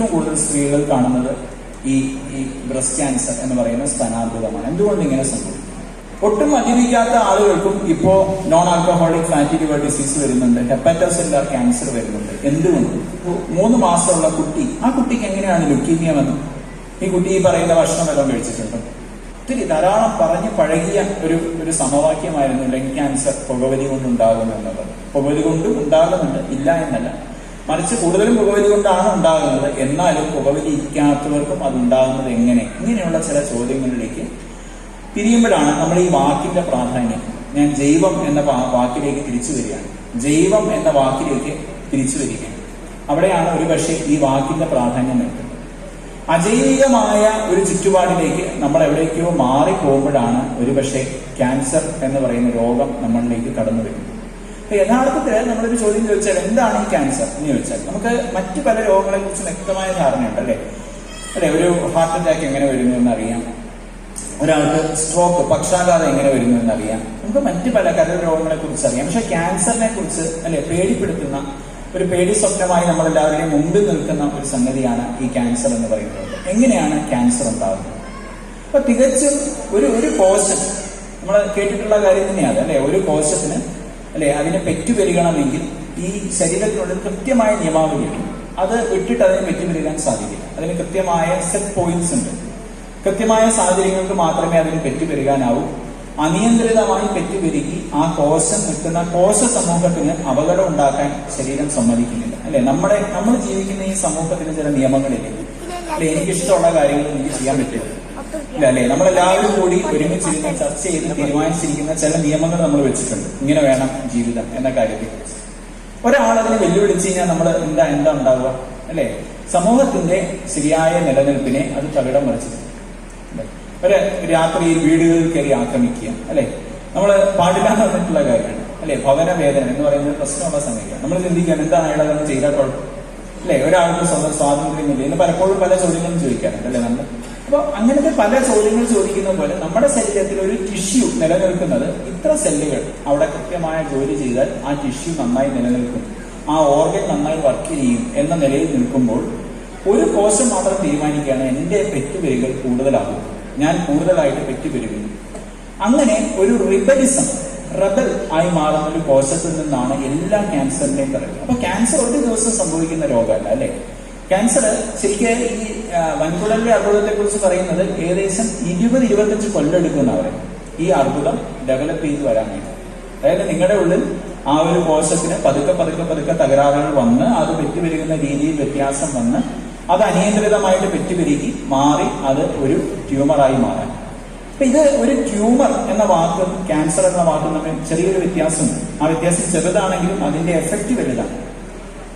ഏറ്റവും കൂടുതൽ സ്ത്രീകൾ കാണുന്നത് ഈ ഈ ബ്രസ്റ്റ് ക്യാൻസർ എന്ന് പറയുന്ന സ്ഥാനാർബുദമാണ്. എന്തുകൊണ്ട് ഇങ്ങനെ സംഭവിക്കും? ഒട്ടും മദ്യപിക്കാത്ത ആളുകൾക്കും ഇപ്പോ non alcoholic fatty liver disease വരുന്നുണ്ട് ഹെപ്പറ്റോസെല്ലാർ ക്യാൻസർ വരുന്നുണ്ട്. എന്തുകൊണ്ട്? മൂന്ന് മാസമുള്ള കുട്ടി ആ കുട്ടിക്ക് എങ്ങനെയാണ് ലുക്കീമിയമെന്ന് ഈ കുട്ടി ഈ പറയുന്ന ഭക്ഷണം വെള്ളം കഴിച്ചിട്ടുണ്ട്? ഒത്തിരി ധാരാളം പറഞ്ഞ് പഴകിയ ഒരു ഒരു സമവാക്യമായിരുന്നു ലങ് ക്യാൻസർ പുകവലി കൊണ്ട് ഉണ്ടാകുന്നു എന്നുള്ളത് പുകവലി കൊണ്ടും ഉണ്ടാകുന്നുണ്ട് ഇല്ല എന്നല്ല. മറിച്ച് കൂടുതലും പുകവലി കൊണ്ടാണ് ഉണ്ടാകുന്നത്. എന്നാലും പുകവലി ഇരിക്കാത്തവർക്കും അത് ഉണ്ടാകുന്നത് എങ്ങനെ? ഇങ്ങനെയുള്ള ചില ചോദ്യങ്ങളിലേക്ക് തിരിയുമ്പോഴാണ് നമ്മൾ ഈ വാക്കിന്റെ പ്രാധാന്യം. ഞാൻ ജൈവം എന്ന വാക്കിലേക്ക് തിരിച്ചു വരികയാണ്. ജൈവം എന്ന വാക്കിലേക്ക് തിരിച്ചു വരികയാണ്. അവിടെയാണ് ഒരുപക്ഷെ ഈ വാക്കിന്റെ പ്രാധാന്യം നിൽക്കുന്നത് അജൈവികമായ ഒരു ചുറ്റുപാടിലേക്ക് നമ്മൾ എവിടേക്കോ മാറി പോകുമ്പോഴാണ് ഒരുപക്ഷെ ക്യാൻസർ എന്ന് പറയുന്ന രോഗം നമ്മളിലേക്ക് കടന്നു വരുന്നത്. യഥാർത്ഥത്തിൽ നമ്മളൊരു ചോദ്യം ചോദിച്ചാൽ എന്താണ് ഈ ക്യാൻസർ എന്ന് ചോദിച്ചാൽ നമുക്ക് മറ്റു പല രോഗങ്ങളെ കുറിച്ച് വ്യക്തമായ ധാരണയുണ്ട് അല്ലെ? അല്ലെ ഒരു ഹാർട്ട് അറ്റാക്ക് എങ്ങനെ വരുന്നു എന്നറിയാം. ഒരാൾക്ക് സ്ട്രോക്ക് പക്ഷാഘാതം എങ്ങനെ വരുന്നു എന്നറിയാം. നമുക്ക് മറ്റു പല കരൾ രോഗങ്ങളെ കുറിച്ച് അറിയാം. പക്ഷെ ക്യാൻസറിനെ കുറിച്ച് അല്ലെ പേടിപ്പെടുത്തുന്ന ഒരു പേടി സ്വപ്നമായി നമ്മളെല്ലാവരുടെയും മുമ്പിൽ നിൽക്കുന്ന ഒരു സംഗതിയാണ് ഈ ക്യാൻസർ എന്ന് പറയുന്നത്. എങ്ങനെയാണ് ക്യാൻസർ ഉണ്ടാകുന്നത് അപ്പൊ തികച്ചും ഒരു ഒരു കോശം നമ്മൾ കേട്ടിട്ടുള്ള കാര്യം തന്നെയാണ് അല്ലെ? ഒരു കോശത്തിന് അല്ലെ? അതിനെ പെറ്റുപെരുകണമെങ്കിൽ ഈ ശരീരത്തിനുള്ളിൽ കൃത്യമായ നിയമാവലിയാണ് അത് വിട്ടിട്ട് അതിനെ പെറ്റുപെരുകാൻ സാധിക്കില്ല. അതിന് കൃത്യമായ സെറ്റ് പോയിന്റ്സ് ഉണ്ട്. കൃത്യമായ സാഹചര്യങ്ങൾക്ക് മാത്രമേ അതിന് പെറ്റുപെരുകാനാവൂ. അനിയന്ത്രിതമായി പെറ്റുപെരുകി ആ കോശം നിൽക്കുന്ന കോശ സമൂഹത്തിന് അപകടം ഉണ്ടാക്കാൻ ശരീരം സമ്മതിക്കുന്നില്ല. അല്ലെ? നമ്മുടെ നമ്മൾ ജീവിക്കുന്ന ഈ സമൂഹത്തിന് ചില നിയമങ്ങളില്ലേ? അല്ലെ? എനിക്കിഷ്ടമുള്ള കാര്യങ്ങൾ എനിക്ക് ചെയ്യാൻ പറ്റില്ല. അല്ലെ? നമ്മളെല്ലാവരും കൂടി ഒരുമിച്ചിരുന്ന് ചർച്ച ചെയ്ത് തീരുമാനിച്ചിരിക്കുന്ന ചില നിയമങ്ങൾ നമ്മൾ വെച്ചിട്ടുണ്ട്. ഇങ്ങനെ വേണം ജീവിതം എന്ന കാര്യത്തിൽ. ഒരാൾ അതിനെ വെല്ലുവിളിച്ച് കഴിഞ്ഞാൽ നമ്മൾ എന്താ എന്താ ഉണ്ടാവുക അല്ലെ? സമൂഹത്തിന്റെ ശരിയായ നിലനിൽപ്പിനെ അത് തകിടം മറിച്ചിട്ടുണ്ട്? ഒരു രാത്രി വീടുകളിൽ കയറി ആക്രമിക്കുക അല്ലെ? നമ്മൾ പാടില്ല എന്ന് പറഞ്ഞിട്ടുള്ള കാര്യമാണ്. അല്ലെ? ഭവന വേദന എന്ന് പറയുന്നത് പ്രശ്നമുള്ള സംഗതിയാണ് നമ്മൾ ചിന്തിക്കാൻ എന്താണ് അയാൾ അതൊന്നും ചെയ്താൽ കുഴപ്പം അല്ലെ? ഒരാൾക്ക് സ്വന്തം സ്വാതന്ത്ര്യമില്ല. ഇന്ന് പലപ്പോഴും പല ചോദ്യങ്ങളും ചോദിക്കാറുണ്ട് അല്ലെ നമ്മൾ? അപ്പൊ അങ്ങനത്തെ പല ചോദ്യങ്ങൾ ചോദിക്കുന്ന പോലെ നമ്മുടെ ശരീരത്തിൽ ഒരു ടിഷ്യൂ നിലനിൽക്കുന്നത് ഇത്ര സെല്ലുകൾ അവിടെ കൃത്യമായ ജോലി ചെയ്താൽ ആ ടിഷ്യൂ നന്നായി നിലനിൽക്കും. ആ ഓർഗൻ നന്നായി വർക്ക് ചെയ്യും എന്ന നിലയിൽ നിൽക്കുമ്പോൾ ഒരു കോശം മാത്രം തീരുമാനിക്കുകയാണ് എന്റെ പെറ്റുപെരുകൾ കൂടുതലാകും. ഞാൻ കൂടുതലായിട്ട് പെറ്റുപെരുകുന്നു അങ്ങനെ ഒരു റിബലിസം റബൽ ആയി മാറുന്ന ഒരു കോശത്തിൽ നിന്നാണ് എല്ലാ ക്യാൻസറിന്റെയും പറയുന്നത് അപ്പൊ ക്യാൻസർ ഒരു ദിവസം സംഭവിക്കുന്ന രോഗമല്ല അല്ലെ? ക്യാൻസർ ശരിക്കും ഈ വൻകുടലിന്റെ അർബുദത്തെ കുറിച്ച് പറയുന്നത് ഏകദേശം ഇരുപത് ഇരുപത്തഞ്ച് കൊല്ലെടുക്കുന്ന അവരെ. ഈ അർബുദം ഡെവലപ്പ് ചെയ്ത് വരാൻ വേണ്ടി അതായത് നിങ്ങളുടെ ഉള്ളിൽ ആ ഒരു കോശത്തിന് പതുക്കെ പതുക്കെ പതുക്കെ തകരാറുകൾ വന്ന് അത് പെറ്റുപെരുകുന്ന രീതിയിൽ വ്യത്യാസം വന്ന് അത് അനിയന്ത്രിതമായിട്ട് പെറ്റുപെരുകി മാറി അത് ഒരു ട്യൂമറായി മാറാൻ. അപ്പൊ ഇത് ഒരു ട്യൂമർ എന്ന വാക്കും ക്യാൻസർ എന്ന വാക്കും തമ്മിൽ ചെറിയൊരു വ്യത്യാസമുണ്ട്. ആ വ്യത്യാസം ചെറുതാണെങ്കിലും അതിന്റെ എഫക്റ്റ് വലുതാണ്.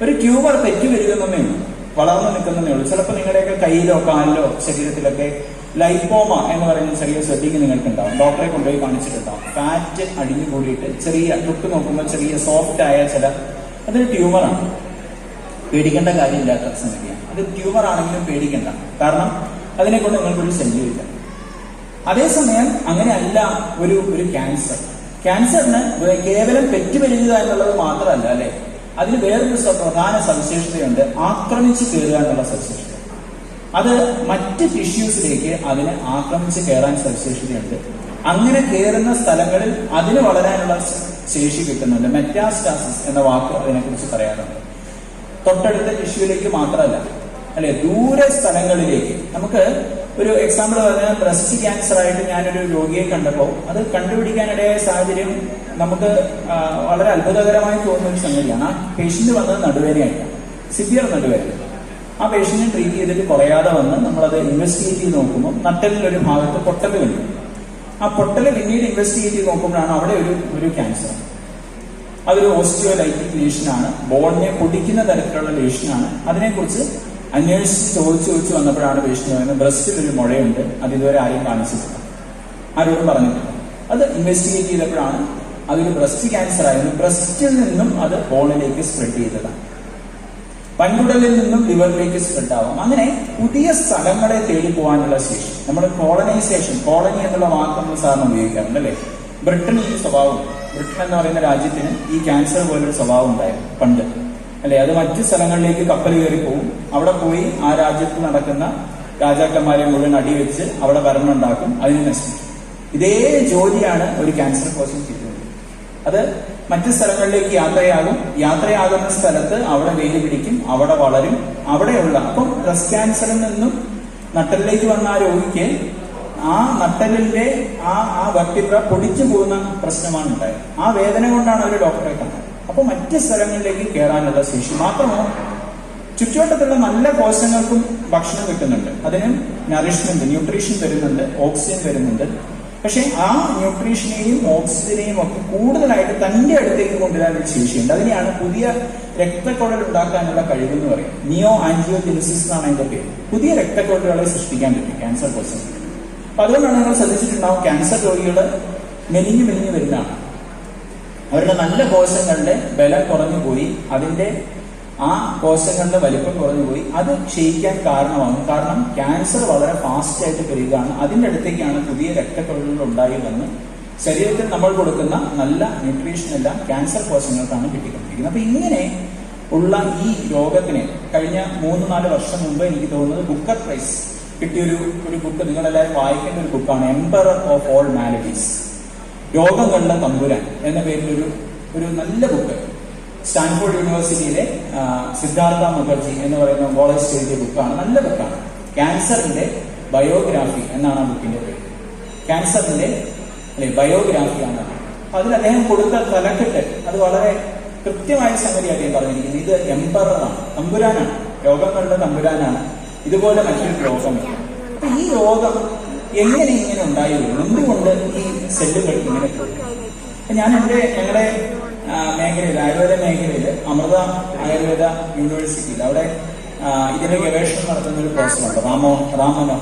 ഒരു ട്യൂമർ ഉള്ളൂ വളർന്നു നിൽക്കുന്നതേ ഉള്ളൂ. ചിലപ്പോൾ നിങ്ങളുടെയൊക്കെ കയ്യിലോ കാലിലോ ശരീരത്തിലൊക്കെ ലൈപ്പോമ എന്ന് പറയുന്ന ചെറിയ സെറ്റിങ് നിങ്ങൾക്ക് ഉണ്ടാവും ഡോക്ടറെ കൊണ്ടുപോയി കാണിച്ചിട്ടുണ്ടാവും. ഫാറ്റ് അടിഞ്ഞു കൂടിയിട്ട് ചെറിയ തൊട്ട് നോക്കുമ്പോൾ ചെറിയ സോഫ്റ്റ് ആയ ചില അതൊരു ട്യൂമറാണ് പേടിക്കേണ്ട കാര്യമില്ലാത്ത സംഗതിയാണ്. അത് ട്യൂമർ ആണെങ്കിലും പേടിക്കേണ്ട. കാരണം അതിനെ കൊണ്ട് നിങ്ങൾക്കൊരു ശല്യമില്ല അതേസമയം അങ്ങനെയല്ല ഒരു ഒരു ക്യാൻസർ ക്യാൻസറിന് കേവലം പെറ്റ് എന്നുള്ളത് മാത്രമല്ല അല്ലെ? അതിന് വേറൊരു പ്രധാന സവിശേഷതയുണ്ട്. ആക്രമിച്ച് കയറുക എന്നുള്ള സവിശേഷത. അത് മറ്റ് ടിഷ്യൂസിലേക്ക് അതിന് ആക്രമിച്ച് കയറാൻ സവിശേഷതയുണ്ട്. അങ്ങനെ കയറുന്ന സ്ഥലങ്ങളിൽ അതിന് വളരാനുള്ള ശേഷി കിട്ടുന്നുണ്ട്. മെറ്റാസ്റ്റാസിസ് എന്ന വാക്ക് അതിനെക്കുറിച്ച് പറയാറുണ്ട്. തൊട്ടടുത്ത ടിഷ്യൂലേക്ക് മാത്രമല്ല അല്ലെ ദൂരെ സ്ഥലങ്ങളിലേക്ക് നമുക്ക് ഒരു എക്സാമ്പിൾ പറഞ്ഞാൽ ബ്രസ്റ്റ് ക്യാൻസർ ആയിട്ട് ഞാനൊരു രോഗിയെ കണ്ടപ്പോൾ അത് കണ്ടുപിടിക്കാനിടയായ സാഹചര്യം നമുക്ക് വളരെ അത്ഭുതകരമായി തോന്നുന്ന ഒരു സംഗതിയാണ്. ആ പേഷ്യന്റ് വന്നത് നടുവേദനയായിട്ടാണ് സിവിയർ നടുവേദന. ആ പേഷ്യന്റിനെ ട്രീറ്റ് ചെയ്തിട്ട് കുറയാതെ വന്ന് നമ്മളത് ഇൻവെസ്റ്റിഗേറ്റ് ചെയ്ത് നോക്കുമ്പോൾ നട്ടലിലൊരു ഭാഗത്ത് പൊട്ടൽ വരും ആ പൊട്ടൽ പിന്നീട് ഇൻവെസ്റ്റിഗേറ്റ് ചെയ്ത് നോക്കുമ്പോഴാണ് അവിടെ ഒരു ഒരു ക്യാൻസർ അതൊരു ഓസ്റ്റിയോലൈറ്റിക് ലേഷനാണ് ബോണിനെ പൊടിക്കുന്ന തരത്തിലുള്ള ലേഷനാണ് അതിനെക്കുറിച്ച് അന്വേഷിച്ച് ചോദിച്ചു ചോദിച്ചു വന്നപ്പോഴാണ് വിഷ്ണു പറയുന്നത്. ബ്രസ്റ്റിൽ ഒരു മുഴയുണ്ട്. അത് ഇതുവരെ ആരും കാണിച്ചിട്ടില്ല. ആരോടും പറഞ്ഞിട്ടില്ല അത് ഇൻവെസ്റ്റിഗേറ്റ് ചെയ്തപ്പോഴാണ് അതൊരു ബ്രസ്റ്റ് ക്യാൻസർ ആയിരുന്നു. ബ്രസ്റ്റിൽ നിന്നും അത് ബോണിലേക്ക് സ്പ്രെഡ് ചെയ്തതാണ്. വൻകുടലിൽ നിന്നും ലിവറിലേക്ക് സ്പ്രെഡ് ആവാം. അങ്ങനെ പുതിയ സ്ഥലങ്ങളെ തേടി പോകാനുള്ള ശേഷി. നമ്മൾ കോളനൈസേഷൻ കോളനി എന്നുള്ള വാക്ക് നമ്മൾ സാറിന് ഉപയോഗിക്കാറുണ്ട് അല്ലേ? ബ്രിട്ടൻ ഈ സ്വഭാവം. ബ്രിട്ടൻ എന്ന് പറയുന്ന രാജ്യത്തിന് ഈ ക്യാൻസർ പോലൊരു സ്വഭാവം ഉണ്ടായിരുന്നു പണ്ട്. അല്ലെ? അത് മറ്റ് സ്ഥലങ്ങളിലേക്ക് കപ്പൽ കയറി പോവും. അവിടെ പോയി ആ രാജ്യത്ത് നടക്കുന്ന രാജാക്കന്മാരെ മുഴുവൻ അടിവെച്ച് അവിടെ ഭരണം ഉണ്ടാക്കും. അതിന് നശിപ്പിക്കും ഇതേ ജോലിയാണ് ഒരു ക്യാൻസർ കോശം ചെയ്യുന്നത് അത് മറ്റ് സ്ഥലങ്ങളിലേക്ക് യാത്രയാകും. യാത്രയാകുന്ന സ്ഥലത്ത് അവിടെ വേലി പിടിക്കും അവിടെ വളരും അവിടെയുള്ള അപ്പം ബ്രസ്റ്റ് ക്യാൻസറിൽ നിന്നും നട്ടലിലേക്ക് വന്ന ആ രോഗിക്ക് ആ നട്ടലിന്റെ ആ ആ വർട്ടിബ്ര പൊടിച്ചു പോകുന്ന പ്രശ്നമാണ് ഉണ്ടായത്. ആ വേദന കൊണ്ടാണ് അവർ ഡോക്ടറെ കണ്ടത് അപ്പൊ മറ്റ് സ്ഥലങ്ങളിലേക്ക് കയറാനുള്ള ശേഷി മാത്രമോ? ചുറ്റുവട്ടത്തുള്ള നല്ല കോശങ്ങൾക്കും ഭക്ഷണം കിട്ടുന്നുണ്ട്. അതിന് നറിഷ്മെന്റ് ന്യൂട്രീഷൻ തരുന്നുണ്ട് ഓക്സിജൻ തരുന്നുണ്ട്. പക്ഷെ ആ ന്യൂട്രീഷനെയും ഓക്സിജനെയും ഒക്കെ കൂടുതലായിട്ട് തന്റെ അടുത്തേക്ക് കൊണ്ടുവരാൻ ഒരു ശേഷിയുണ്ട്. അതിനെയാണ് പുതിയ രക്തക്കുഴൽ ഉണ്ടാക്കാനുള്ള കഴിവ് എന്ന് പറയും നിയോ ആൻജിയോജെനിസിസ് എന്നാണ് അതിന്റെ പേര്. പുതിയ രക്തക്കുഴലുകളെ സൃഷ്ടിക്കാൻ പറ്റും ക്യാൻസർ കോശം അപ്പൊ അതുകൊണ്ടാണ് നിങ്ങൾ ശ്രദ്ധിച്ചിട്ടുണ്ടാവും ക്യാൻസർ രോഗികൾ മെലിഞ്ഞു മെലിഞ്ഞു വരുന്നതാണ്. അവരുടെ നല്ല കോശങ്ങളുടെ ബലം കുറഞ്ഞു പോയി അതിന്റെ ആ കോശങ്ങളുടെ വലിപ്പം കുറഞ്ഞു പോയി അത് ക്ഷയിക്കാൻ കാരണമാകും. കാരണം ക്യാൻസർ വളരെ ഫാസ്റ്റ് ആയിട്ട് പെരുകയാണ് അതിന്റെ അടുത്തേക്കാണ് പുതിയ രക്തക്കൊഴലുകൾ ഉണ്ടായി വന്ന് ശരീരത്തിൽ നമ്മൾ കൊടുക്കുന്ന നല്ല ന്യൂട്രീഷൻ എല്ലാം ക്യാൻസർ കോശങ്ങൾക്കാണ് കിട്ടിക്കൊണ്ടിരിക്കുന്നത്. അപ്പൊ ഇങ്ങനെ ഉള്ള ഈ രോഗത്തിന് കഴിഞ്ഞ മൂന്ന് നാല് വർഷം മുമ്പ് എനിക്ക് തോന്നുന്നത് ബുക്കർ പ്രൈസ് കിട്ടിയൊരു ഒരു ബുക്ക് നിങ്ങളെല്ലാവരും വായിക്കേണ്ട ഒരു ബുക്കാണ് എംപറർ ഓഫ് ഓൾ മാലഡീസ് രോഗങ്ങളുടെ തമ്പുരാൻ എന്ന പേരിൽ ഒരു നല്ല ബുക്ക് സ്റ്റാൻഫോർഡ് യൂണിവേഴ്സിറ്റിയിലെ സിദ്ധാർത്ഥ മുഖർജി എന്ന് പറയുന്ന കോളേജ് എഴുതിയ ബുക്കാണ് നല്ല ബുക്കാണ് ക്യാൻസറിന്റെ ബയോഗ്രാഫി എന്നാണ് ആ ബുക്കിന്റെ പേര്. ക്യാൻസറിന്റെ അല്ലെ ബയോഗ്രാഫി ആണ് അതിൽ അദ്ദേഹം കൊടുത്ത തലക്കെട്ട് അത് വളരെ കൃത്യമായ സംഗതി അദ്ദേഹം പറഞ്ഞിരിക്കുന്നത്. ഇത് എംപററാണ് തമ്പുരാനാണ്. രോഗം കണ്ട തമ്പുരാനാണ്. ഇതുപോലെ മറ്റൊരു രോഗം ഈ രോഗം എങ്ങനെ ഇങ്ങനെ ഉണ്ടായി എന്തുകൊണ്ട് ഈ സെല്ലുകൾ ഇങ്ങനെ ഞാൻ എന്റെ ഞങ്ങളുടെ മേഖലയിൽ ആയുർവേദ മേഖലയിൽ അമൃത ആയുർവേദ യൂണിവേഴ്സിറ്റിയിൽ അവിടെ ഇതിന്റെ ഗവേഷണം നടത്തുന്ന ഒരു പ്രൊഫസറുണ്ട് റാമോ റാമനോ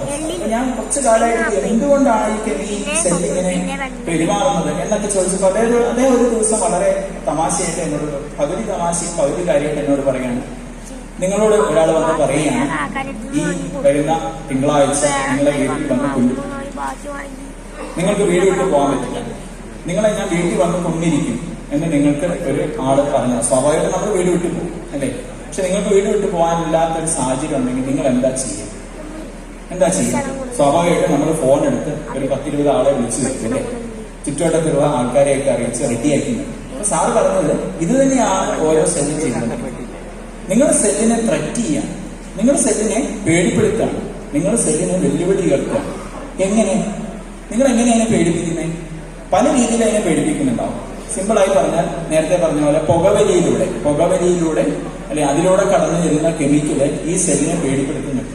ഞാൻ കുറച്ച് കാലമായിട്ട് എന്തുകൊണ്ടാണ് ഈ കെമി സെല്ല് ഇങ്ങനെ പെരുമാറുന്നത് എന്നൊക്കെ ചോദിച്ചപ്പോൾ അദ്ദേഹം അദ്ദേഹം ഒരു ദിവസം വളരെ തമാശയായിട്ട് എന്നോട് പകുതി തമാശയും പകുതി കാര്യമായിട്ട് എന്നോട് പറയാണ് നിങ്ങളോട് ഒരാൾ വന്ന് പറയുകയാണ് ഈ വരുന്ന തിങ്കളാഴ്ച നിങ്ങളെ വീട്ടിൽ വന്ന് കൊണ്ടു നിങ്ങൾക്ക് വീട് വിട്ട് പോകാൻ പറ്റില്ല. നിങ്ങളെ ഞാൻ വീട്ടിൽ വന്ന് കൊണ്ടിരിക്കും എന്ന് നിങ്ങൾക്ക് ഒരു ആൾ പറഞ്ഞു സ്വാഭാവികമായിട്ട് നമ്മൾ വീട് വിട്ടു പോകും അല്ലേ? പക്ഷെ നിങ്ങൾക്ക് വീട് വിട്ട് പോകാനില്ലാത്ത ഒരു സാഹചര്യം ഉണ്ടെങ്കിൽ നിങ്ങൾ എന്താ ചെയ്യുക എന്താ ചെയ്യുക സ്വാഭാവികമായിട്ട് നമ്മൾ ഫോൺ എടുത്ത് ഒരു പത്തിരുപത് ആളെ വിളിച്ചു വെക്കും അല്ലേ? ചുറ്റുവട്ടത്തിലുള്ള ആൾക്കാരെയൊക്കെ അറിയിച്ച് റെഡിയാക്കുന്നത് സാറ് പറഞ്ഞത് ഇത് തന്നെയാണ് ഓരോ സെല്ലും ചെയ്യുന്നത്. നിങ്ങൾ സെല്ലിനെ ത്രറ്റ് ചെയ്യാം നിങ്ങളുടെ സെല്ലിനെ പേടിപ്പെടുത്താം നിങ്ങളുടെ സെല്ലിനെ വെല്ലുവിളി കേൾക്കാം എങ്ങനെ? നിങ്ങൾ എങ്ങനെയാണ് പേടിപ്പിക്കുന്നത് പല രീതിയിൽ അതിനെ പേടിപ്പിക്കുന്നുണ്ടാവും. സിമ്പിളായി പറഞ്ഞാൽ നേരത്തെ പറഞ്ഞ പോലെ പുകവലിയിലൂടെ പുകവലിയിലൂടെ അല്ലെ അതിലൂടെ കടന്നു ചെല്ലുന്ന കെമിക്കൽ ഈ സെല്ലിനെ പേടിപ്പെടുത്തുന്നുണ്ട്.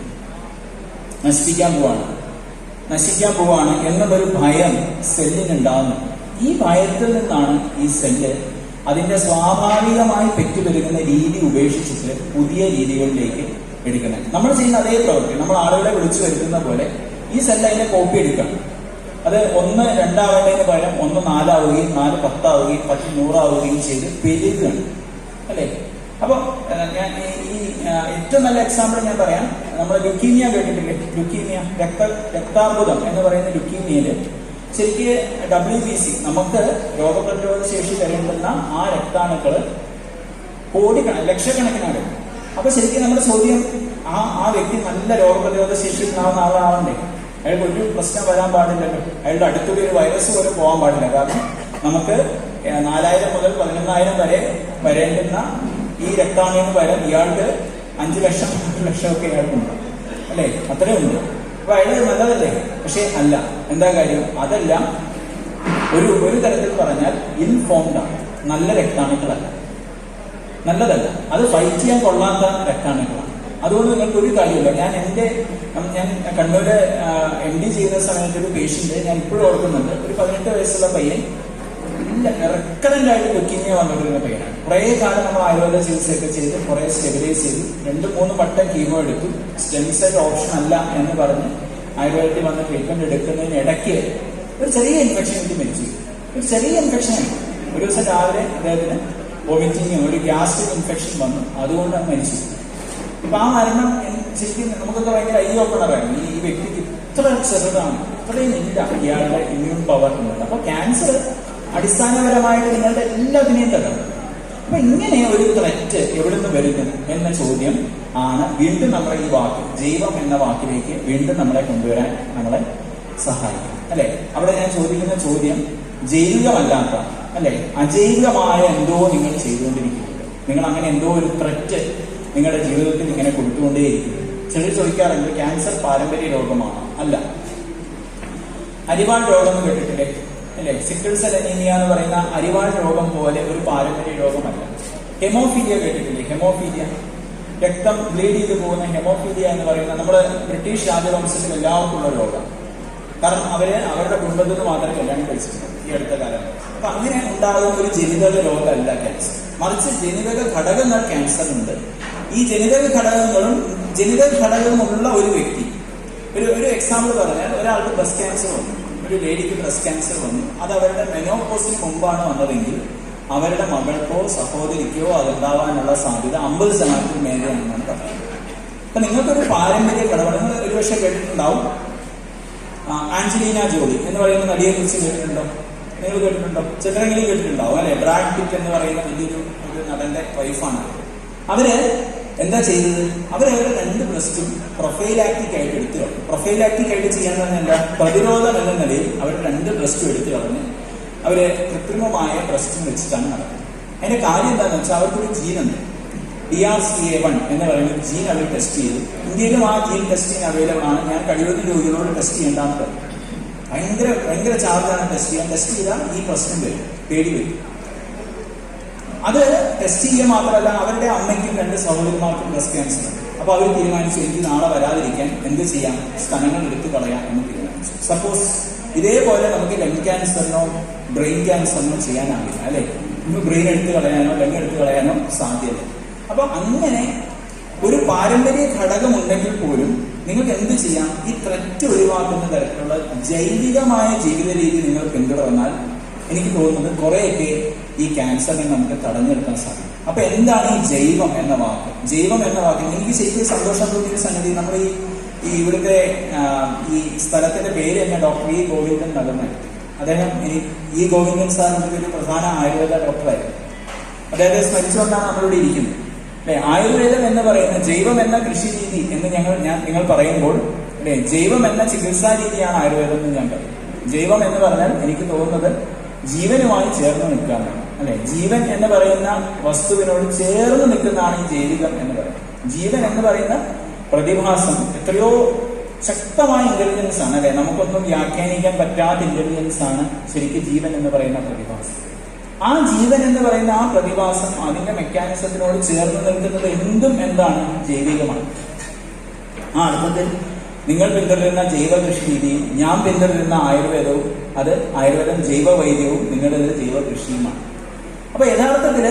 നശിപ്പിക്കാൻ പോവാണ്. നശിക്കാൻ പോവാണ് എന്നുള്ളൊരു ഭയം സെല്ലിനുണ്ടാകുന്നു ഈ ഭയത്തിൽ നിന്നാണ് ഈ സെല്ല് അതിന്റെ സ്വാഭാവികമായി പെറ്റുപെരുകുന്ന രീതി ഉപേക്ഷിച്ചിട്ട് പുതിയ രീതികളിലേക്ക് എടുക്കണം. നമ്മൾ ചെയ്യുന്ന അതേ പ്രവൃത്തി നമ്മൾ ആളുകളെ വിളിച്ചു വരുത്തുന്ന പോലെ ഈ സെൽ കോപ്പി എടുക്കണം. അത് ഒന്ന് രണ്ടാവേണ്ടതിന് പകരം ഒന്ന് നാലാവുകയും നാല് പത്താവുകയും പത്ത് നൂറാവുകയും ചെയ്ത് പെരുകണം. അല്ലേ? അപ്പൊ ഞാൻ ഈ, ഏറ്റവും നല്ല എക്സാമ്പിൾ ഞാൻ പറയാം. നമ്മൾ ലുക്കീമിയ കേട്ടിട്ടില്ലേ? ലുക്കീമിയ രക്ത രക്താർബുദം എന്ന് പറയുന്ന ലുക്കീമിയയിൽ ശരിക്ക് ഡബ്ല്യു ബി സി നമുക്ക് രോഗപ്രതിരോധ ശേഷി തരേണ്ടുന്ന ആ രക്താണുക്കൾ കോടിക്കണ ലക്ഷക്കണക്കിനാണ്. അപ്പൊ ശരിക്കും നമ്മുടെ ചോദ്യം ആ ആ വ്യക്തി നല്ല രോഗപ്രതിരോധ ശേഷി ഉണ്ടാവുന്ന ആളാവണ്ടേ? അയാൾക്ക് ഒരു പ്രശ്നം വരാൻ പാടില്ലല്ലോ അയാളുടെ അടുത്തൊരു ഒരു വൈറസ് പോലും പോകാൻ പാടില്ല. കാരണം നമുക്ക് നാലായിരം മുതൽ പതിനൊന്നായിരം വരെ വരേണ്ടുന്ന ഈ രക്താണുവിന് പകരം ഇയാൾക്ക് അഞ്ചു ലക്ഷം പത്ത് ലക്ഷം ഒക്കെ ഇയാൾക്കുണ്ട് അല്ലേ? അത്രയേ ഉണ്ട് അയാൾ നല്ലതല്ലേ പക്ഷെ അല്ല. എന്താ കാര്യം? അതെല്ലാം. ഒരു ഒരു തരത്തിൽ പറഞ്ഞാൽ ഇൻഫോംഡ് ആണ്. നല്ല രക്താണുക്കളല്ല. നല്ലതല്ല. അത് ഫൈറ്റ് ചെയ്യാൻ കൊള്ളാത്ത രക്താണുക്കളാണ്. അതുകൊണ്ട് നിങ്ങൾക്ക് ഒരു കാര്യമില്ല. ഞാൻ എന്റെ ഞാൻ കണ്ണൂര് എം ഡി ചെയ്യുന്ന സമയത്ത് ഒരു പേഷ്യന്റ് ഞാൻ ഇപ്പോഴും ഓർക്കുന്നുണ്ട്. ഒരു പതിനെട്ട് വയസ്സുള്ള പയ്യൻ ഇല്ല റെക്കറന്റ് ആയിട്ട് ബുക്കിങ് വന്നുകൊണ്ടിരുന്ന പയ്യനാണ്. കുറെ കാലം നമ്മൾ ആയുർവേദ ചികിത്സയൊക്കെ ചെയ്ത് കുറെ സ്റ്റെബിലൈസ് ചെയ്തു. രണ്ട് മൂന്ന് വട്ടം കീമോ എടുത്തു. സ്റ്റെം ഓപ്ഷൻ അല്ല എന്ന് പറഞ്ഞ് ആയുർവേദത്തിൽ വന്ന ട്രീറ്റ്മെന്റ് എടുക്കുന്നതിന് ഇടയ്ക്ക് ഒരു ചെറിയ ഇൻഫെക്ഷൻ എനിക്ക് മരിച്ചു. ഒരു ചെറിയ ഇൻഫെക്ഷനാണ് ഒരു ദിവസം രാവിലെ അദ്ദേഹത്തിന് വോമിറ്റിങ്ങും ഒരു ഗ്യാസ്ട്രിക് ഇൻഫെക്ഷൻ വന്നു. അതുകൊണ്ട് അത് മരിച്ചു. ഇപ്പൊ ആ മരണം ശരിക്കും നമുക്കൊക്കെ ഭയങ്കര ഐ ഓപ്പണറായിരുന്നു ഈ വ്യക്തിക്ക് ഇത്ര ചെറുതാണ് ഇത്രയും ഇല്ല. ഇയാളുടെ ഇമ്മ്യൂൺ പവർ എന്നുള്ളത് അപ്പൊ ക്യാൻസർ അടിസ്ഥാനപരമായിട്ട് നിങ്ങളുടെ എല്ലാത്തിനെയും തകർക്കും. അപ്പൊ ഇങ്ങനെ ഒരു ത്രെറ്റ് എവിടെ നിന്ന് വരുന്നു എന്ന ചോദ്യം ആണ് വീണ്ടും നമ്മുടെ ഈ വാക്ക് ജൈവം എന്ന വാക്കിലേക്ക് വീണ്ടും നമ്മളെ കൊണ്ടുവരാൻ നമ്മളെ സഹായിക്കും. അല്ലെ? അവിടെ ഞാൻ ചോദിക്കുന്ന ചോദ്യം ജൈവികമല്ലാത്ത അല്ലെ? അജൈവികമായ എന്തോ നിങ്ങൾ ചെയ്തുകൊണ്ടിരിക്കുന്നുണ്ട്. നിങ്ങൾ അങ്ങനെ എന്തോ ഒരു ത്രെറ്റ് നിങ്ങളുടെ ജീവിതത്തിൽ ഇങ്ങനെ കൊടുത്തുകൊണ്ടേയിരിക്കുന്നു. ചിലർ ചോദിക്കാറുണ്ട് ക്യാൻസർ പാരമ്പര്യ രോഗമാണ്? അല്ല. അരിവാൾ രോഗം കേട്ടിട്ടില്ലേ? അല്ലെ? സിക്കിൾ സെൽ അനീമിയ എന്ന് പറയുന്ന അരിവാൾ രോഗം പോലെ ഒരു പാരമ്പര്യ രോഗമല്ല. ഹെമോഫീലിയ കേട്ടിട്ടില്ലേ? ഹെമോഫീലിയ. രക്തം ബ്ലീഡ് ചെയ്ത് പോകുന്ന ഹെമോഫീലിയ എന്ന് പറയുന്ന നമ്മുടെ ബ്രിട്ടീഷ് രാജവംശത്തിൽ എല്ലാവർക്കും ഉള്ള രോഗം. കാരണം അവർ അവരുടെ കുടുംബത്തിൽ നിന്ന് മാത്രമേ കല്യാണം കഴിച്ചിട്ടുണ്ട് ഈ അടുത്ത കാലം. അപ്പൊ അങ്ങനെ ഉണ്ടാകുന്ന ഒരു ജനിതക രോഗമല്ല ക്യാൻസർ മറിച്ച് ജനിതക ഘടകങ്ങൾ ക്യാൻസർ ഉണ്ട്. ഈ ജനിതക ഘടകങ്ങളും ജനിതക ഘടകമുള്ള ഒരു വ്യക്തി. ഒരു ഒരു എക്സാമ്പിൾ പറഞ്ഞാൽ ഒരാൾക്ക് ബ്രസ്റ്റ് ക്യാൻസർ വന്നു. ഒരു ലേഡിക്ക് ബ്രസ്റ്റ് ക്യാൻസർ വന്നു. അത് അവരുടെ മെനോപോസിന് മുമ്പാണ് വന്നതെങ്കിൽ അവരുടെ മകൾക്കോ സഹോദരിക്കോ അതുണ്ടാവാനുള്ള സാധ്യത അമ്പത് ശതമാനത്തിന് മേലെയാണെന്നാണ് പറയുന്നത് അപ്പൊ നിങ്ങൾക്കൊരു പാരമ്പര്യ ഘടകം നിങ്ങൾ ഒരുപക്ഷെ കേട്ടിട്ടുണ്ടാവും. ആഞ്ചലീന ജോളി എന്ന് പറയുന്ന നടിയെ കുറിച്ച് കേട്ടിട്ടുണ്ടോ? നിങ്ങൾ കേട്ടിട്ടുണ്ടോ? ചിത്രങ്ങളിൽ കേട്ടിട്ടുണ്ടാവും അല്ലെ? ബ്രാഡ് പിറ്റ് എന്ന് പറയുന്ന വലിയൊരു ഒരു നടന്റെ വൈഫാണ് അവർ എന്താ ചെയ്തത്? അവർ അവരുടെ രണ്ട് ബ്രസ്റ്റും പ്രൊഫൈലാക്റ്റിക് ആയിട്ട് എടുത്തു. കളഞ്ഞു പ്രൊഫൈലാക്റ്റിക് ആയിട്ട് ചെയ്യാൻ പറഞ്ഞല്ല പ്രതിരോധം എന്ന നിലയിൽ അവരുടെ രണ്ട് ബ്രസ്റ്റും എടുത്തു കളഞ്ഞ് അവരെ കൃത്രിമമായ ബ്രസ്റ്റും വെച്ചിട്ടാണ് നടക്കുന്നത്. അതിന്റെ കാര്യം എന്താണെന്ന് വെച്ചാൽ അവർക്കൊരു ജീനുണ്ട്. D R C A one എന്ന് പറയുന്ന ഒരു ജീൻ അവർ ടെസ്റ്റ് ചെയ്തു. ഇന്ത്യയിലും ആ ജീൻ ടെസ്റ്റിംഗ് അവൈലബിൾ ആണ്. ഞാൻ കഴിവതും രോഗികളോട് ടെസ്റ്റ് ചെയ്യേണ്ടാന്ന് പറഞ്ഞു ഭയങ്കര ഭയങ്കര ചാർജാണ് ടെസ്റ്റ് ചെയ്യാൻ. ടെസ്റ്റ് ചെയ്താൽ ഈ പ്രശ്നം വരും. പേടി വരും. അത് ടെസ്റ്റ് ചെയ്യുക മാത്രമല്ല അവരുടെ അമ്മയ്ക്കും രണ്ട് സഹോദരിമാർക്കും ബ്രസ്റ്റ് ക്യാൻസർ അപ്പൊ അവർ തീരുമാനിച്ചു എനിക്ക് നാളെ വരാതിരിക്കാൻ എന്ത് ചെയ്യാം? സ്ഥലങ്ങൾ എടുത്തു കളയാം എന്ന് തീരുമാനിച്ചു. സപ്പോസ് ഇതേപോലെ നമുക്ക് ലങ് ക്യാൻസറിനോ ബ്രെയിൻ ക്യാൻസറിനോ ചെയ്യാനാവില്ല അല്ലെ? നമുക്ക് ബ്രെയിൻ എടുത്തു കളയാനോ ലങ് എടുത്തു കളയാനോ സാധ്യത അപ്പൊ അങ്ങനെ ഒരു പാരമ്പര്യ ഘടകം ഉണ്ടെങ്കിൽ പോലും നിങ്ങൾക്ക് എന്ത് ചെയ്യാം? ഈ ത്രെറ്റ് ഒഴിവാക്കുന്ന തരത്തിലുള്ള ജൈവികമായ ജീവിത രീതി നിങ്ങൾ പിന്തുടർന്നാൽ എനിക്ക് തോന്നുന്നത് കുറെയൊക്കെ ഈ ക്യാൻസറിനെ നമുക്ക് തടഞ്ഞു നിർത്താൻ സാധിക്കും. അപ്പൊ എന്താണ് ഈ ജൈവം എന്ന വാക്ക്? ജൈവം എന്ന വാക്ക് എനിക്ക് ശരിക്കും സന്തോഷം തോന്നിയ സംഗതി നമ്മൾ ഈ ഈ ഇവിടുത്തെ ഈ സ്ഥലത്തിന്റെ പേര് തന്നെ ഡോക്ടർ ഇ. ഗോവിന്ദൻ നഗർന്നായിരുന്നു അദ്ദേഹം ഈ ഗോവിന്ദൻ സാർ നമുക്ക് ഒരു പ്രധാന ആയുർവേദ ഡോക്ടറായിരുന്നു. അദ്ദേഹത്തെ സ്മരിച്ചുകൊണ്ടാണ് നമ്മളിവിടെ ഇരിക്കുന്നത്. അല്ലെ? ആയുർവേദം എന്ന് പറയുന്ന ജൈവം എന്ന കൃഷി രീതി എന്ന് ഞങ്ങൾ ഞാൻ നിങ്ങൾ പറയുമ്പോൾ അല്ലെ? ജൈവം എന്ന ചികിത്സാ രീതിയാണ് ആയുർവേദം എന്ന് ഞാൻ പറയും. ജൈവം എന്ന് പറഞ്ഞാൽ എനിക്ക് തോന്നുന്നത് ജീവനുമായി ചേർന്ന് നിൽക്കാനാണ് അല്ലെ? ജീവൻ എന്ന് പറയുന്ന വസ്തുവിനോട് ചേർന്ന് നിൽക്കുന്നതാണ് ഈ ജൈവികം എന്ന് പറയുന്നത്. ജീവൻ എന്ന് പറയുന്ന പ്രതിഭാസം എത്രയോ ശക്തമായ ഇന്റലിജൻസ് ആണ് അല്ലെ? നമുക്കൊന്നും വ്യാഖ്യാനിക്കാൻ പറ്റാത്ത ഇന്റലിജൻസ് ആണ് ശരിക്കും ജീവൻ എന്ന് പറയുന്ന പ്രതിഭാസം. ആ ജീവൻ എന്ന് പറയുന്ന ആ പ്രതിഭാസം അതിന്റെ മെക്കാനിസത്തിനോട് ചേർന്ന് നിൽക്കുന്നത് എന്തും എന്താണ്? ജൈവികമാണ്. ആ അർത്ഥത്തിൽ നിങ്ങൾ പിന്തുടരുന്ന ജൈവ കൃഷി രീതിയും ഞാൻ പിന്തുടരുന്ന ആയുർവേദവും അത് ആയുർവേദം ജൈവ വൈദ്യവും നിങ്ങളുടേത് ജൈവ കൃഷിയുമാണ് അപ്പൊ യഥാർത്ഥത്തിൽ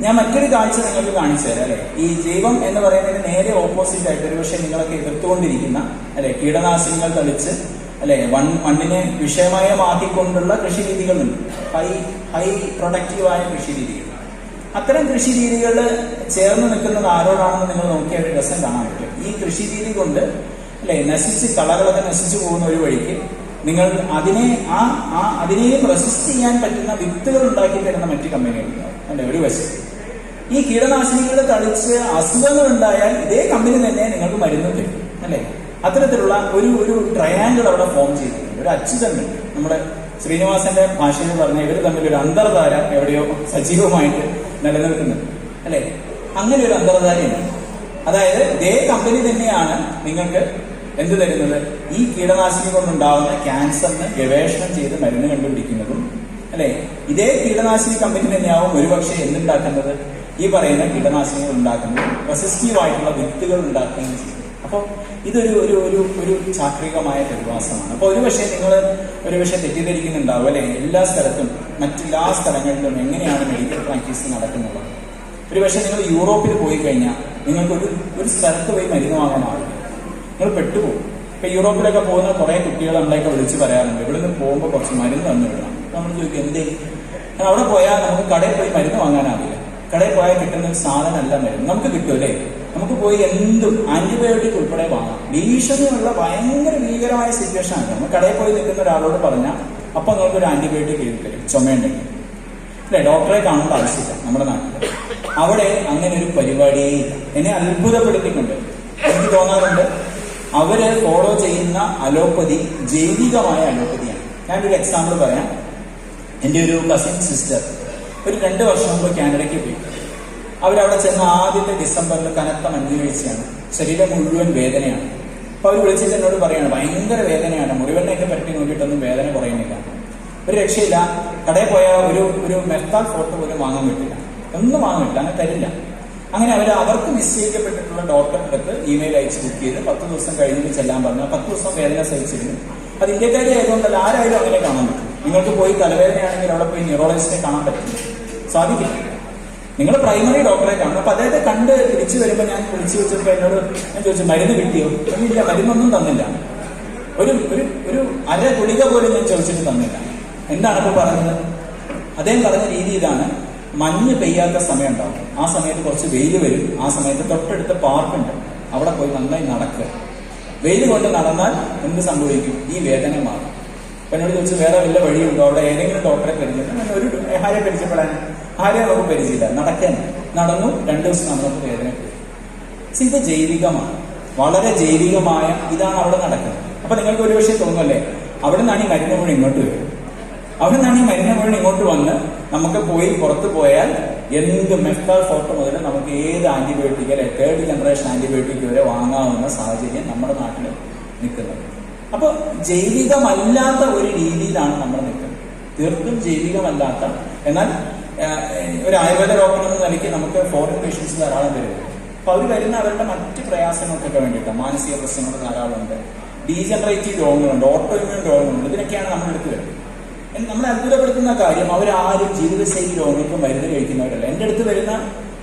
ഞാൻ മറ്റൊരു കാഴ്ച നിങ്ങൾക്ക് കാണിച്ചു തരാം അല്ലെ? ഈ ജൈവം എന്ന് പറയുന്നതിന് നേരെ ഓപ്പോസിറ്റ് ആയിട്ട് ഒരുപക്ഷെ നിങ്ങളൊക്കെ എതിർത്തുകൊണ്ടിരിക്കുന്ന അല്ലെ? കീടനാശിനികൾ തളിച്ച് അല്ലെ? വൺ മണ്ണിനെ വിഷമയമാക്കിക്കൊണ്ടുള്ള കൃഷി രീതികളുണ്ട് ഹൈ ഹൈ പ്രൊഡക്റ്റീവായ കൃഷി രീതികൾ അത്തരം കൃഷി രീതികൾ ചേർന്ന് നിൽക്കുന്നത് ആരോടാണെന്ന് നിങ്ങൾ നോക്കിയ ഒരു രസം കാണാൻ പറ്റും. ഈ കൃഷി രീതി കൊണ്ട് അല്ലെ? നശിച്ച് കളകളൊക്കെ നശിച്ചു പോകുന്ന ഒരു വഴിക്ക് നിങ്ങൾ അതിനെ ആ ആ അതിനെ റെസിസ്റ്റ് ചെയ്യാൻ പറ്റുന്ന വിത്തുകൾ ഉണ്ടാക്കി തരുന്ന മറ്റു കമ്പനികളുണ്ടാവും അല്ലെ? ഒരു വശത്ത് ഈ കീടനാശിനികൾ തളിച്ച് അസുഖങ്ങൾ ഉണ്ടായാൽ ഇതേ കമ്പനി തന്നെ നിങ്ങൾക്ക് മരുന്ന് തരും. അല്ലെ? അത്തരത്തിലുള്ള ഒരു ഒരു ട്രയാങ്കിൾ അവിടെ ഫോം ചെയ്തിട്ടുണ്ട്. ഒരു അച്യുതണ്ട് നമ്മുടെ ശ്രീനിവാസന്റെ ഭാഷയിൽ പറഞ്ഞ ഇവർ തമ്മിൽ ഒരു അന്തർധാര എവിടെയോ സജീവമായിട്ട് നിലനിൽക്കുന്നുണ്ട്. അല്ലെ? അങ്ങനെ ഒരു അന്തർധാരയുണ്ട്. അതായത് ഇതേ കമ്പനി തന്നെയാണ് നിങ്ങൾക്ക് എന്ത് തരുന്നത്? ഈ കീടനാശിനി കൊണ്ടുണ്ടാകുന്ന ക്യാൻസറിന് ഗവേഷണം ചെയ്ത് മരുന്ന് കണ്ടുപിടിക്കുന്നതും അല്ലെ? ഇതേ കീടനാശിനി കമ്പനി തന്നെയാവും ഒരുപക്ഷെ എന്തുണ്ടാക്കുന്നത് ഈ പറയുന്ന കീടനാശിനികൾ ഉണ്ടാക്കുന്നത് റെസിസ്റ്റീവ് ആയിട്ടുള്ള വിത്തുകൾ ഉണ്ടാക്കുകയും ചെയ്യും. അപ്പൊ ഇതൊരു ഒരു ഒരു ഒരു ചാക്രികമായ പ്രതിഭാസമാണ് അപ്പോൾ ഒരുപക്ഷെ നിങ്ങൾ ഒരുപക്ഷെ തെറ്റിദ്ധരിക്കുന്നുണ്ടാവും അല്ലെ? എല്ലാ സ്ഥലത്തും മറ്റെല്ലാ സ്ഥലങ്ങളിലും എങ്ങനെയാണ് മെഡിക്കൽ പ്രാക്ടീസ് നടക്കുന്നത്? ഒരുപക്ഷെ നിങ്ങൾ യൂറോപ്പിൽ പോയി കഴിഞ്ഞാൽ നിങ്ങൾക്ക് ഒരു ഒരു സ്ഥലത്ത് പോയി മരുന്ന് വാങ്ങാനാവില്ല നിങ്ങൾ പെട്ടുപോകും. ഇപ്പൊ യൂറോപ്പിലൊക്കെ പോകുന്ന കുറെ കുട്ടികൾ നമ്മളെയൊക്കെ വിളിച്ച് പറയാറുണ്ട്. ഇവിടെ നിന്ന് പോകുമ്പോൾ കുറച്ച് മരുന്ന് തന്നു വിടണം. നമ്മൾ ചോദിക്കും എന്തേ? അവിടെ പോയാൽ നമുക്ക് കടയിൽ പോയി മരുന്ന് വാങ്ങാനാവില്ല കടയിൽ പോയാൽ കിട്ടുന്ന ഒരു സാധനമല്ല മരുന്ന്. നമുക്ക് കിട്ടും അല്ലേ? നമുക്ക് പോയി എന്തും ആന്റിബയോട്ടിക് ഉൾപ്പെടെ വാങ്ങാം. ഭീഷണിയുള്ള ഭയങ്കര ഭീകരമായ സിറ്റുവേഷൻ ആണ്. നമ്മൾ കടയിൽ പോയി നിൽക്കുന്ന ഒരാളോട് പറഞ്ഞാൽ അപ്പൊ നിങ്ങൾക്ക് ഒരു ആന്റിബയോട്ടിക് എഴുതി തരും. ചുമയുണ്ടെങ്കിൽ. അല്ലെ? ഡോക്ടറെ കാണേണ്ട ആവശ്യമില്ല നമ്മുടെ നാട്ടിൽ അവിടെ അങ്ങനെ ഒരു പരിപാടി എന്നെ അത്ഭുതപ്പെടുത്തിക്കൊണ്ട്. എനിക്ക് തോന്നാറുണ്ട് അവർ ഫോളോ ചെയ്യുന്ന അലോപ്പതി ജൈവികമായ അലോപ്പതിയാണ്. ഞാനൊരു എക്സാമ്പിൾ പറയാം. എന്റെ ഒരു കസിൻ സിസ്റ്റർ ഒരു രണ്ട് വർഷം മുമ്പ് കാനഡയ്ക്ക് പോയി. അവരവിടെ ചെന്ന ആദ്യത്തെ ഡിസംബറിൽ കനത്ത മഞ്ഞുവീഴ്ചയാണ് ശരീരം മുഴുവൻ വേദനയാണ്. അപ്പൊ അവർ വിളിച്ചിട്ട് എന്നോട് പറയാണ് ഭയങ്കര വേദനയാണ്. മുറിവെണ്ണയൊക്കെ പറ്റി നോക്കിയിട്ടൊന്നും വേദന കുറയുന്നില്ല. ഒരു രക്ഷയില്ല. കടയിൽ പോയ ഒരു ഒരു മെത്താൽ ഫോട്ടോ പോലും വാങ്ങാൻ പറ്റില്ല. ഒന്നും വാങ്ങാൻ പറ്റില്ല. അങ്ങനെ തരില്ല. അങ്ങനെ അവർ അവർക്ക് നിശ്ചയിക്കപ്പെട്ടിട്ടുള്ള ഡോക്ടർ അടുത്ത് ഇമെയിൽ അയച്ച് ബുക്ക് ചെയ്ത് പത്ത് ദിവസം കഴിഞ്ഞിട്ട് ചെല്ലാൻ പറഞ്ഞു. പത്ത് ദിവസം വേദന സഹിച്ചിരുന്നു. അത് ഇന്ത്യക്കാരി ആയതുകൊണ്ടല്ല ആരായാലും അങ്ങനെ കാണാൻ പറ്റും. നിങ്ങൾക്ക് പോയി തലവേദനയാണെങ്കിൽ അവിടെ പോയി ന്യൂറോളജിസ്റ്റിനെ കാണാൻ പറ്റും സാധിക്കില്ല. നിങ്ങൾ പ്രൈമറി ഡോക്ടറെ കാണും അപ്പൊ അദ്ദേഹത്തെ കണ്ട് തിരിച്ചു വരുമ്പോൾ ഞാൻ വിളിച്ചു വെച്ചപ്പോൾ എന്നോട് ഞാൻ ചോദിച്ചു മരുന്ന് കിട്ടിയോ? ഇല്ല മരുന്നൊന്നും തന്നില്ല. ഒരു ഒരു ഒരു അര ഗുളിക പോലും ഞാൻ ചോദിച്ചിട്ട് തന്നില്ല. എന്താണ് ഇപ്പോൾ പറഞ്ഞത്? അദ്ദേഹം പറഞ്ഞ രീതി ഇതാണ്. മഞ്ഞ് പെയ്യാത്ത സമയം ഉണ്ടാവും ആ സമയത്ത് കുറച്ച് വെയിൽ വരും. ആ സമയത്ത് തൊട്ടടുത്ത പാർക്കുണ്ട്. അവിടെ പോയി നന്നായി നടക്കുക. വെയിൽ കൊണ്ട് നടന്നാൽ എന്ത് സംഭവിക്കും? ഈ വേദന മാറും. അപ്പൊ എന്നോട് ചോദിച്ചു വേറെ വല്ല വഴിയുണ്ടോ? അവിടെ ഏതെങ്കിലും ഡോക്ടറെ പരിചയം ഞാൻ ഒരു ആരെ പരിചയപ്പെടാൻ. ആരെ നമുക്ക് പരിചയമില്ല. നടക്കാൻ. നടന്നു. രണ്ടു ദിവസം നമുക്ക് വേദന ഇത് ജൈവികമാണ്. വളരെ ജൈവികമായ ഇതാണ് അവിടെ നടക്കുന്നത്. അപ്പൊ നിങ്ങൾക്ക് ഒരു പക്ഷേ തോന്നുമല്ലേ? അവിടെ നിന്നാണ് ഈ മരുന്ന് മുഴുവൻ ഇങ്ങോട്ട് വരും. അവിടെ നിന്നാണ് ഈ മരുന്ന് മുഴുവൻ ഇങ്ങോട്ട് വന്ന് നമുക്ക് പോയി പുറത്ത് പോയാൽ എന്ത് മെഫ്താൽ ഫോട്ടോ മുതൽ നമുക്ക് ഏത് ആന്റിബയോട്ടിക് അല്ലെ തേർഡ് ജനറേഷൻ ആന്റിബയോട്ടിക് വരെ വാങ്ങാവുന്ന സാഹചര്യം നമ്മുടെ നാട്ടിൽ നിൽക്കുന്നത്. അപ്പൊ ജൈവികമല്ലാത്ത ഒരു രീതിയിലാണ് നമ്മൾ നിൽക്കുന്നത്. തീർത്തും ജൈവികമല്ലാത്ത. എന്നാൽ ഒരു ആയുർവേദ ഡോക്ടർ എന്ന നിലയ്ക്ക് നമുക്ക് ഫോറിൻ പേഷ്യൻസ് ധാരാളം വരും അപ്പൊ അവർ വരുന്ന അവരുടെ മറ്റ് പ്രയാസങ്ങൾക്കൊക്കെ വേണ്ടിയിട്ട് മാനസിക പ്രശ്നങ്ങൾ ധാരാളമുണ്ട്. ഡീജനറേറ്റീവ് രോഗങ്ങളുണ്ട് ഓട്ടോ ഇമ്യൂൺ രോഗങ്ങളുണ്ട്. ഇതിനൊക്കെയാണ് നമ്മൾ എടുത്തു വരുന്നത്. നമ്മളെ അത്ഭുതപ്പെടുത്തുന്ന കാര്യം അവരാരും ജീവിതശൈലി രോഗങ്ങൾക്ക് മരുന്ന് കഴിക്കുന്നവരല്ല. എന്റെ അടുത്ത് വരുന്ന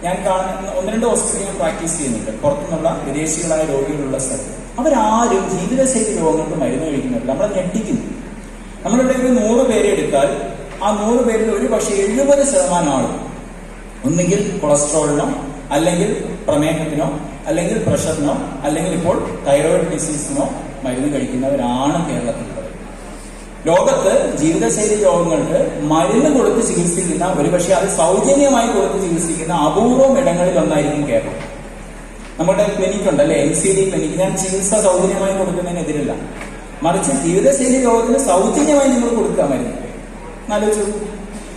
ഞാൻ കാണുന്ന ഒന്ന് രണ്ട് ഹോസ്പിറ്റലിൽ ഞാൻ പ്രാക്ടീസ് ചെയ്യുന്നുണ്ട്. പുറത്തുനിന്നുള്ള വിദേശികളായ രോഗികളുള്ള സ്ഥലത്ത്. അവരാരും ജീവിതശൈലി രോഗങ്ങൾക്ക് മരുന്ന് കഴിക്കുന്നവരല്ല. നമ്മളെ ഞെട്ടിക്കുന്നു. നമ്മളിവിടെ ഒരു നൂറ് പേരെ എടുത്താൽ ആ നൂറ് പേരിൽ ഒരു പക്ഷേ എഴുപത് ശതമാനം ആളും ഒന്നുകിൽ കൊളസ്ട്രോളിനോ അല്ലെങ്കിൽ പ്രമേഹത്തിനോ അല്ലെങ്കിൽ പ്രഷറിനോ അല്ലെങ്കിൽ ഇപ്പോൾ തൈറോയിഡ് ഡിസീസിനോ മരുന്ന് കഴിക്കുന്നവരാണ് കേരളത്തിലുള്ളത് ലോകത്ത് ജീവിതശൈലി രോഗങ്ങൾക്ക് മരുന്ന് കൊടുത്ത് ചികിത്സിക്കുന്ന ഒരുപക്ഷെ അത് സൗജന്യമായി കൊടുത്ത് ചികിത്സിക്കുന്ന അപൂർവം ഇടങ്ങളിൽ ഒന്നായിരിക്കും കേരളം. നമ്മുടെ ക്ലിനിക് ഉണ്ട് അല്ലെ എം സി ഡി ക്ലിനിക് ഞാൻ ചികിത്സ സൗജന്യമായി കൊടുക്കുന്നതിനെതിരല്ല. മറിച്ച് ജീവിതശൈലി രോഗത്തിന് സൗജന്യമായി നിങ്ങൾ കൊടുക്കുക മരുന്ന്. ആലോചിച്ചു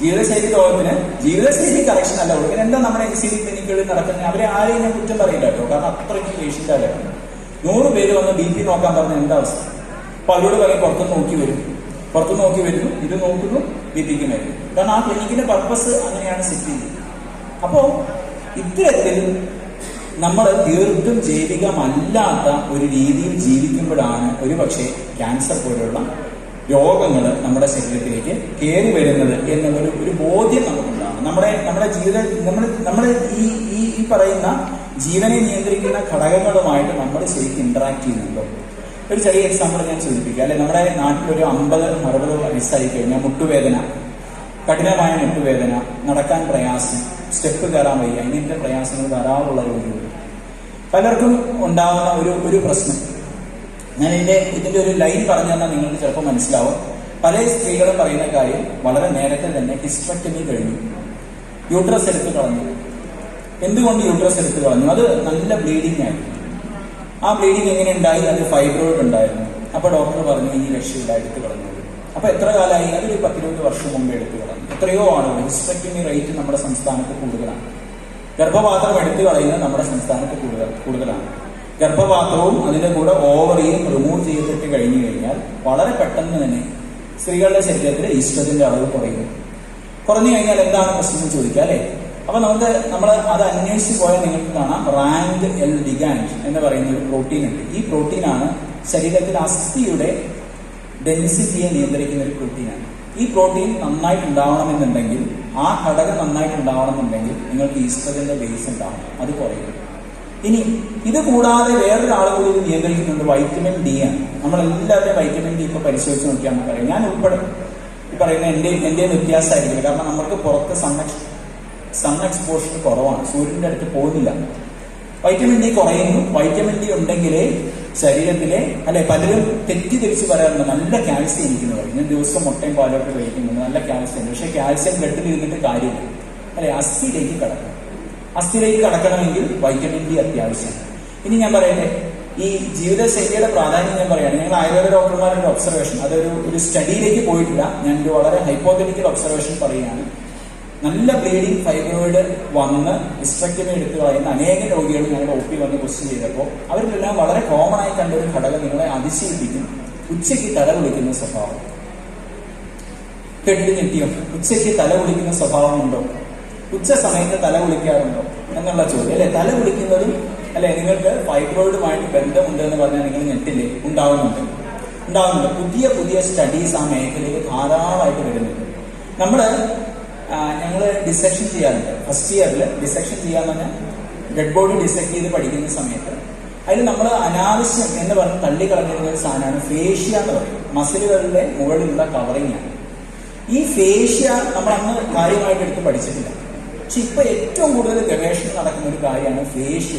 ജീവിതശൈലി രോഗത്തിന് ജീവിതശൈലി കറക്ഷൻ അല്ല കൊടുക്കുന്നത് എന്താ നമ്മുടെ എം സി ഡി ക്ലിനിക്കുകളിൽ നടക്കുന്നത്? അവരെ ആരെയും കുറ്റം പറയില്ല കേട്ടോ. കാരണം അത്രയ്ക്ക് പേഷ്യന്റ് ആരാണ്? നൂറ് പേര് വന്ന് ബി പി നോക്കാൻ പറഞ്ഞ എന്താ അവസ്ഥ? അപ്പൊ അവരോട് പറയും പുറത്തുനിന്ന് നോക്കി വരും. പുറത്തു നോക്കി വരുന്നു ഇത് നോക്കുന്നു ബിപിക്ക് മരുന്ന് കാരണം ആ ക്ലിനിക്കിന്റെ പർപ്പസ് അങ്ങനെയാണ് സെറ്റ് ചെയ്യുന്നത്. അപ്പോ ഇത്തരത്തിൽ നമ്മൾ തീർത്തും ജൈവികമല്ലാത്ത ഒരു രീതിയിൽ ജീവിക്കുമ്പോഴാണ് ഒരു പക്ഷേ ക്യാൻസർ പോലുള്ള രോഗങ്ങൾ നമ്മുടെ ശരീരത്തിലേക്ക് കയറി വരുന്നത് എന്നുള്ളൊരു ഒരു ബോധ്യം നമുക്കുണ്ടാകും. നമ്മുടെ നമ്മുടെ ജീവിത നമ്മൾ നമ്മൾ ഈ ഈ പറയുന്ന ജീവനെ നിയന്ത്രിക്കുന്ന ഘടകങ്ങളുമായിട്ട് നമ്മൾ ശരിക്കും ഇന്ററാക്ട് ചെയ്യുന്നുണ്ടോ? ഒരു ചെറിയ എക്സാമ്പിൾ ഞാൻ സൂചിപ്പിക്കാം. അല്ലെ നമ്മുടെ നാട്ടിൽ ഒരു അമ്പത് അറുപത് വയസ്സായി കഴിഞ്ഞാൽ മുട്ടുവേദന കഠിനമായ മുട്ടുവേദന നടക്കാൻ പ്രയാസം സ്റ്റെപ്പ് കയറാൻ വയ്യ ഇങ്ങനത്തെ പ്രയാസങ്ങൾ ധാരാളമുള്ള രോഗികൾ പലർക്കും ഉണ്ടാകുന്ന ഒരു ഒരു പ്രശ്നം. ഞാൻ ഇതിന്റെ ഇതിന്റെ ഒരു ലൈൻ പറഞ്ഞു തന്നാൽ നിങ്ങൾക്ക് ചിലപ്പോൾ മനസ്സിലാവും. പല സ്ത്രീകളും പറയുന്ന കാര്യം വളരെ നേരത്തെ തന്നെ ഹിസ്റ്റക്ടമി കഴിഞ്ഞു. യൂട്രസ് എടുത്ത് കളഞ്ഞു. എന്തുകൊണ്ട് യൂട്രസ് എടുത്ത് കളഞ്ഞു? അത് നല്ല ബ്ലീഡിംഗ് ആയിരുന്നു. ആ ബ്ലീഡിങ് എങ്ങനെ ഉണ്ടായി? അത് ഫൈബ്രോയിഡ് ഉണ്ടായിരുന്നു. അപ്പൊ ഡോക്ടർ പറഞ്ഞു ഈ രക്ഷയില്ല എടുത്തു കളഞ്ഞു അപ്പൊ എത്ര കാലമായി? അതൊരു പത്തിരുപത് വർഷം മുമ്പ് എടുത്തു കളഞ്ഞു. എത്രയോ ആളുകൾ ഹിസ്റ്റക്ടമി റേറ്റ് നമ്മുടെ സംസ്ഥാനത്ത് കൂടുതലാണ്. ഗർഭപാത്രം എടുത്തു കളയുന്നത് നമ്മുടെ സംസ്ഥാനത്ത് കൂടുതൽ കൂടുതലാണ്. ഗർഭപാത്രവും അതിന്റെ കൂടെ ഓവറിയും റിമൂവ് ചെയ്തിട്ട് കഴിഞ്ഞു കഴിഞ്ഞാൽ വളരെ പെട്ടെന്ന് തന്നെ സ്ത്രീകളുടെ ശരീരത്തിൽ ഈസ്ട്രജന്റെ അളവ് കുറയുന്നു. കുറഞ്ഞു കഴിഞ്ഞാൽ എന്താണ് പ്രശ്നം ചോദിക്കാം അല്ലെ? അപ്പൊ നമുക്ക് നമ്മൾ അത് അന്വേഷിച്ച് പോയാൽ നിങ്ങൾക്ക് കാണാം. റാങ്ക് എൽ ഡിഗാൻഡ് എന്ന് പറയുന്ന ഒരു പ്രോട്ടീൻ ഉണ്ട്. ഈ പ്രോട്ടീനാണ് ശരീരത്തിൽ അസ്ഥിയുടെ ഡെൻസിറ്റിയെ നിയന്ത്രിക്കുന്ന ഒരു പ്രോട്ടീനാണ്. ഈ പ്രോട്ടീൻ നന്നായിട്ട് ഉണ്ടാവണമെന്നുണ്ടെങ്കിൽ ആ ഘടകം നന്നായിട്ട് ഉണ്ടാവണമെന്നുണ്ടെങ്കിൽ നിങ്ങൾക്ക് ഈസ്ട്രജന്റെ ബേസ് ഉണ്ടാവണം അത് കുറയും. ഇനി ഇത് കൂടാതെ വേറൊരാൾ കൂടി ഇത് നിയന്ത്രിക്കുന്നുണ്ട്. വൈറ്റമിൻ ഡി ആണ്. നമ്മൾ എല്ലാവരുടെയും വൈറ്റമിൻ ഡി ഇപ്പൊ പരിശോധിച്ച് നോക്കിയാൽ നമുക്കറിയാം ഞാൻ ഉൾപ്പെടെ. ഈ പറയുന്ന എന്റെ എന്റെയും വ്യത്യാസമായിരിക്കില്ല. കാരണം നമുക്ക് പുറത്ത് എക്സ് സൺ എക്സ്പോഷർ കുറവാണ്. സൂര്യന്റെ അടുത്ത് പോകുന്നില്ല. വൈറ്റമിൻ ഡി കുറയുന്നു. വൈറ്റമിൻ ഡി ഉണ്ടെങ്കിലേ ശരീരത്തിലെ അല്ലെ പലരും തെറ്റിദ്ധരിച്ച് പറയാറുണ്ട് നല്ല കാൽസ്യം ഇരിക്കുന്നു പറയും. ഞാൻ ദിവസം മുട്ടയും പാലൊക്കെ കഴിക്കുന്നുണ്ട് നല്ല കാൽസ്യം പക്ഷെ കാൽസ്യം ബ്ലഡിൽ ഇരുന്നിട്ട് കാര്യമില്ല. അല്ലെ അസ്ഥിയിലേക്ക് കടക്കണം. അസ്ഥിയിലേക്ക് കടക്കണമെങ്കിൽ വൈറ്റമിൻ ഡി അത്യാവശ്യമാണ്. ഇനി ഞാൻ പറയട്ടെ ഈ ജീവിതശൈലിയുടെ പ്രാധാന്യം ഞാൻ പറയാണ്. ഞങ്ങൾ ആയുർവേദ ഡോക്ടർമാരുടെ ഒബ്സർവേഷൻ അതൊരു ഒരു സ്റ്റഡിയിലേക്ക് പോയിട്ടില്ല. ഞാൻ ഒരു വളരെ ഹൈപ്പോത്തറ്റിക്കൽ ഒബ്സർവേഷൻ പറയുകയാണ്. നല്ല ബ്ലീഡിംഗ് ഫൈബ്രോയിഡ് വന്ന് ഇസ്ട്രക്ടമി എടുത്തു കളയുന്ന അനേകം രോഗികൾ ഞങ്ങളുടെ ഒപ്പി വന്ന് ക്വസ്റ്റ്യൻ ചെയ്തപ്പോൾ അവരിലെല്ലാം വളരെ കോമൺ ആയി കണ്ട ഒരു ഘടകം നിങ്ങളെ അതിശയിപ്പിക്കും. ഉച്ചയ്ക്ക് തല വിളിക്കുന്ന സ്വഭാവം. കെട്ടി ഞെട്ടിയോ? ഉച്ചയ്ക്ക് തല വിളിക്കുന്ന സ്വഭാവമുണ്ടോ ഉച്ച സമയത്ത് തല വിളിക്കാറുണ്ടോ എന്നുള്ള ചോദ്യം. അല്ലെ? തല വിളിക്കുന്നതും അല്ലെ നിങ്ങൾക്ക് ഫൈബ്രോയിഡുമായിട്ട് ബന്ധമുണ്ട് എന്ന് പറഞ്ഞാൽ നിങ്ങൾ ഞെട്ടില്ലേ? ഉണ്ടാവുന്നുണ്ട്. ഉണ്ടാവുന്നുണ്ട്. പുതിയ പുതിയ സ്റ്റഡീസ് ആ മേഖലയിൽ ധാരാളമായിട്ട് വരുന്നുണ്ട്. നമ്മൾ ഞങ്ങൾ ഡിസെക്ഷൻ ചെയ്യാറുണ്ട്. ഫസ്റ്റ് ഇയറിൽ ഡിസെക്ഷൻ ചെയ്യാന്ന് പറഞ്ഞാൽ ഡെഡ് ബോഡി ഡിസെക്ട് ചെയ്ത് പഠിക്കുന്ന സമയത്ത് അതിൽ നമ്മൾ അനാവശ്യം എന്ന് പറഞ്ഞ് തള്ളിക്കളഞ്ഞിരുന്ന ഒരു സാധനമാണ് ഫേഷ്യ എന്ന് പറയും. മസിലുകളുടെ മുകളിലുള്ള കവറിംഗ് ആണ്. ഈ ഫേഷ്യ നമ്മൾ അന്ന് കാര്യമായിട്ട് എടുത്ത് പഠിച്ചിട്ടില്ല. പക്ഷെ ഇപ്പൊ ഏറ്റവും കൂടുതൽ ഗവേഷണം നടക്കുന്ന ഒരു കാര്യമാണ് ഫേഷ്യ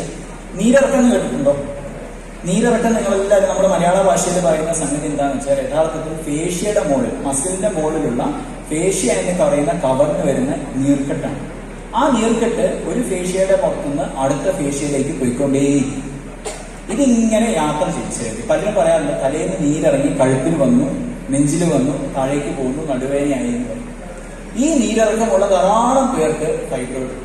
നീരിറക്കം എന്ന് കേട്ടിട്ടുണ്ടോ? നീരിറക്കം നിങ്ങളെല്ലാവരും നമ്മുടെ മലയാള ഭാഷയിൽ പറയുന്ന സംഗതി എന്താണെന്ന് വെച്ചാൽ യഥാർത്ഥത്തിൽ ഫേഷ്യയുടെ മുകളിൽ മസിലിന്റെ മുകളിലുള്ള ഫേഷ്യ എന്ന് പറയുന്ന കവറിന് വരുന്ന നീർക്കെട്ടാണ്. ആ നീർക്കെട്ട് ഒരു ഫേഷ്യയുടെ പുറത്തുനിന്ന് അടുത്ത ഫേഷ്യയിലേക്ക് പോയിക്കൊണ്ടേയിരിക്കും. ഇതിങ്ങനെ യാത്ര ചെയ്ത് പലരും പറയാറുണ്ട് തലേന്ന് നീരിറങ്ങി കഴുത്തിൽ വന്നു നെഞ്ചിൽ വന്നു താഴേക്ക് പോകുന്നു നടുവേദനയായി എന്ന് പറയും ഈ നീരിറക്കമുള്ള ധാരാളം പേർക്ക് ഫൈബ്രോയിഡ്